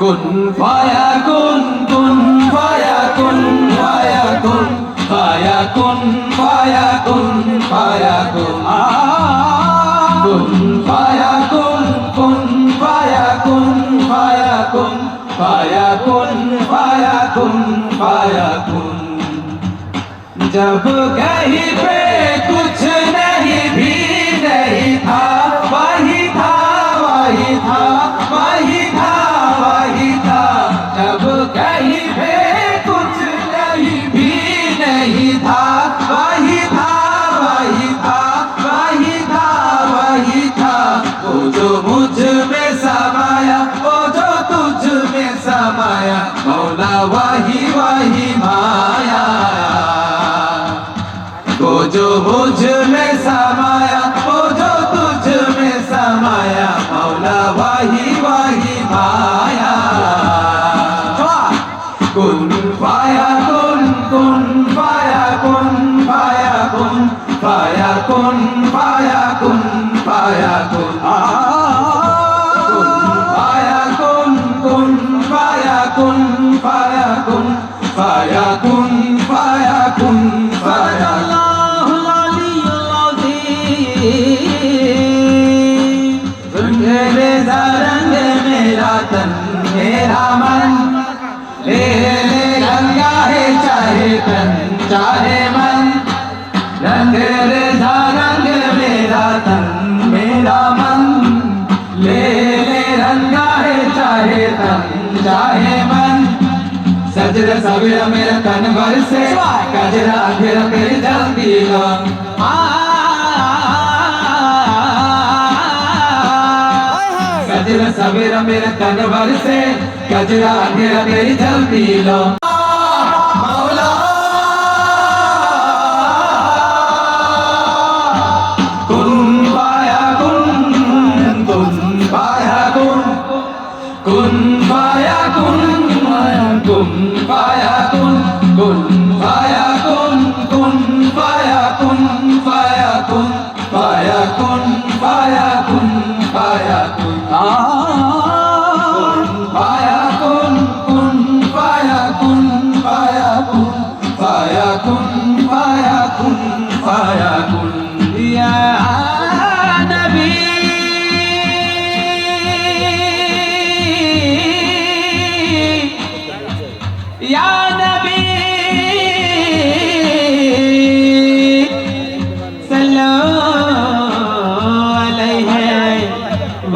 কুন ফায়া কুন কুন ফায়া কুন ফায়া কুন ফায়া কুন ফায়া কুন ফায়া কুন আ কুন ফায়া কুন কুন ফায়া কুন ফায়া কুন ফায়া কুন ফায়া কুন ফায়া কুন जब कहीं पे वो जो मुझमें समाया वो जो तुझ में समाया, मौला वही वही माया। वो जो मुझमें समाया वो जो तुझ में समाया, मौला वही वही माया। कुन पाया, कुन कुन पाया कुन पाया कुन पाया कुन पाया। कुन पाया कुन आ कुन पाया कुन कुन पाया कुन पाया कुन पाया कुन पाया कुन पाया मेरे रंग मेरा तन मेरा मन ले ले रंगा है चाहे तन चाहे मन ले रंगा है चाहे तन चाहे मन सजर सवेरा मेरा तन भर से कजरा फिर कर जल्दी लो कजरा सवेरा मेरा तन भर से कजरा फिर कर जल्दी लो kun fayakun kun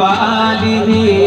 وآله